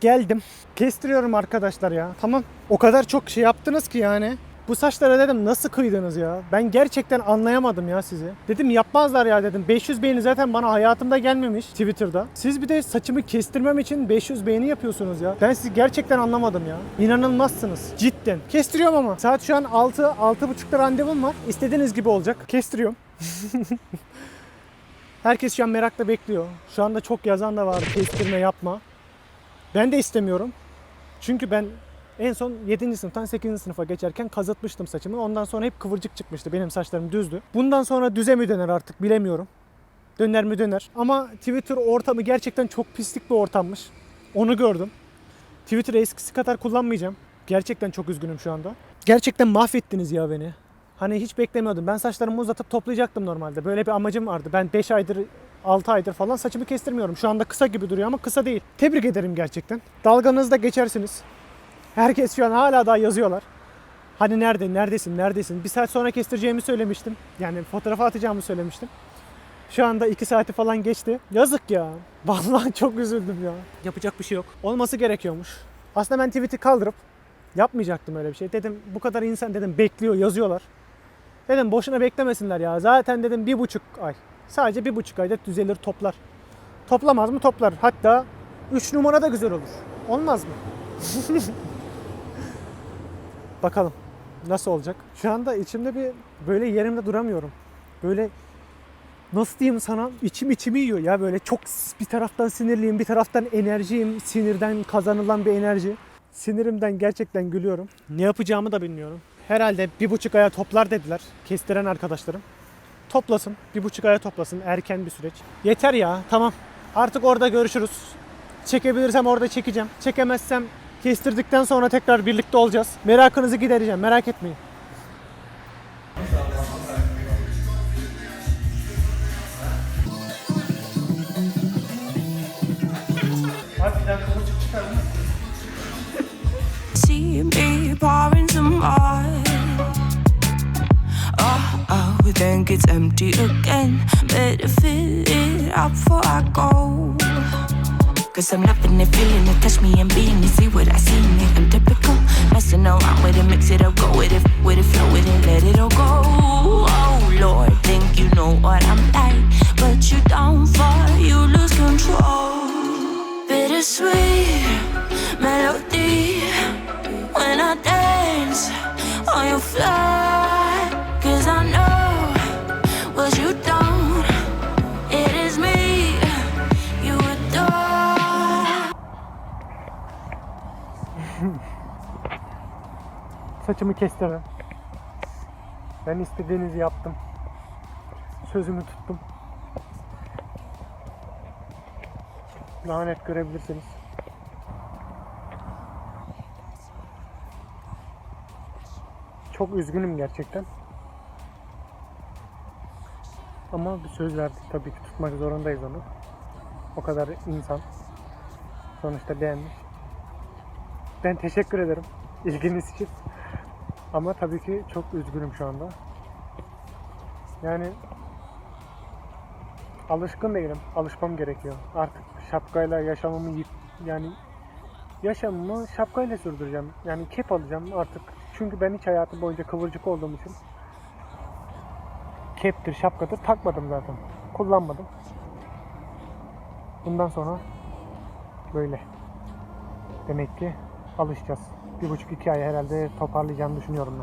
geldim. Kestiriyorum arkadaşlar ya. Tamam. O kadar çok şey yaptınız ki yani. Bu saçlara dedim nasıl kıydınız ya? Ben gerçekten anlayamadım ya sizi. Dedim yapmazlar ya dedim. 500 beğeni zaten bana hayatımda gelmemiş Twitter'da. Siz bir de saçımı kestirmem için 500 beğeni yapıyorsunuz ya. Ben sizi gerçekten anlamadım ya. İnanılmazsınız. Cidden. Kestiriyorum ama. Saat şu an 6, 6.30'da randevum var. İstediğiniz gibi olacak. Kestiriyorum. Herkes şu an merakla bekliyor. Şu anda çok yazan da var kestirme yapma. Ben de istemiyorum. Çünkü ben en son 7. sınıftan 8. sınıfa geçerken kazıtmıştım saçımı. Ondan sonra hep kıvırcık çıkmıştı. Benim saçlarım düzdü. Bundan sonra düze mi döner artık bilemiyorum. Döner mi döner. Ama Twitter ortamı gerçekten çok pislik bir ortammış. Onu gördüm. Twitter'ı eskisi kadar kullanmayacağım. Gerçekten çok üzgünüm şu anda. Gerçekten mahvettiniz ya beni. Hani hiç beklemiyordum. Ben saçlarımı uzatıp toplayacaktım normalde. Böyle bir amacım vardı. Ben 5 aydır 6 aydır falan saçımı kestirmiyorum. Şu anda kısa gibi duruyor ama kısa değil. Tebrik ederim gerçekten. Dalganızda geçersiniz. Herkes şu an hala daha yazıyorlar. Hani nerede, neredesin, neredesin? Bir saat sonra kestireceğimi söylemiştim. Yani fotoğrafı atacağımı söylemiştim. Şu anda 2 saati falan geçti. Yazık ya. Vallahi çok üzüldüm ya. Yapacak bir şey yok. Olması gerekiyormuş. Aslında ben tweet'i kaldırıp yapmayacaktım öyle bir şey. Dedim bu kadar insan dedim bekliyor, yazıyorlar. Dedim boşuna beklemesinler ya. Zaten dedim bir buçuk ay. Sadece bir buçuk ayda düzelir toplar. Toplamaz mı toplar. Hatta 3 numara da güzel olur. Olmaz mı? Bakalım nasıl olacak. Şu anda içimde bir böyle yerimde duramıyorum. Böyle nasıl diyeyim sana içim içimi yiyor ya böyle çok bir taraftan sinirliyim bir taraftan enerjiyim sinirden kazanılan bir enerji. Sinirimden gerçekten gülüyorum. Ne yapacağımı da bilmiyorum. Herhalde bir buçuk aya toplar dediler kestiren arkadaşlarım. Toplasın bir buçuk aya toplasın erken bir süreç. Yeter ya tamam artık orada görüşürüz. Çekebilirsem orada çekeceğim. Çekemezsem kestirdikten sonra tekrar birlikte olacağız. Merakınızı gidereceğim merak etmeyin. See me pouring some more. Oh, it's empty again. Better fill it up before I go. Cause I'm loving it, feeling it, touch me and being it. See what I see in it. I'm typical. Messing around with it, mix it up, go with it, with it, flow with it, let it all go. Oh Lord, think you know what I'm like. But you don't fall, you lose control. Bittersweet melody when I dance on your fly. Saçımı kestirdim. Ben istediğinizi yaptım. Sözümü tuttum. Daha net görebilirsiniz. Çok üzgünüm gerçekten. Ama bir söz verdik tabii ki tutmak zorundayız onu. O kadar insan sonuçta beğenmiş. Ben teşekkür ederim ilginiz için. Ama tabii ki çok üzgünüm şu anda. Yani alışkın değilim. Alışmam gerekiyor. Artık şapkayla yaşamımı yit- yani yaşamımı şapkayla sürdüreceğim. Yani kep alacağım artık. Çünkü ben hiç hayatım boyunca kıvırcık olduğum için keptir, şapkadır takmadım zaten. Kullanmadım. Bundan sonra böyle. Demek ki alışacağız. Bir buçuk iki ay herhalde toparlayacağımı düşünüyorum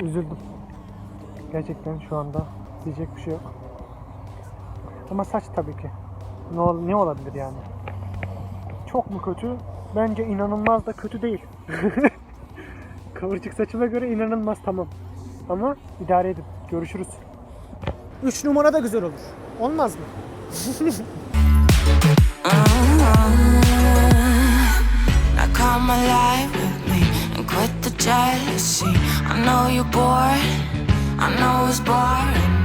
ben. Üzüldüm. Gerçekten şu anda diyecek bir şey yok. Ama saç tabii ki. Ne, ol- ne olabilir yani? Çok mu kötü? Bence inanılmaz da kötü değil. Kıvırcık saçıma göre inanılmaz tamam. Ama idare edin. Görüşürüz. 3 numara da güzel olur. Olmaz mı? come alive with me and quit the jealousy. I know you're bored, I know it's boring.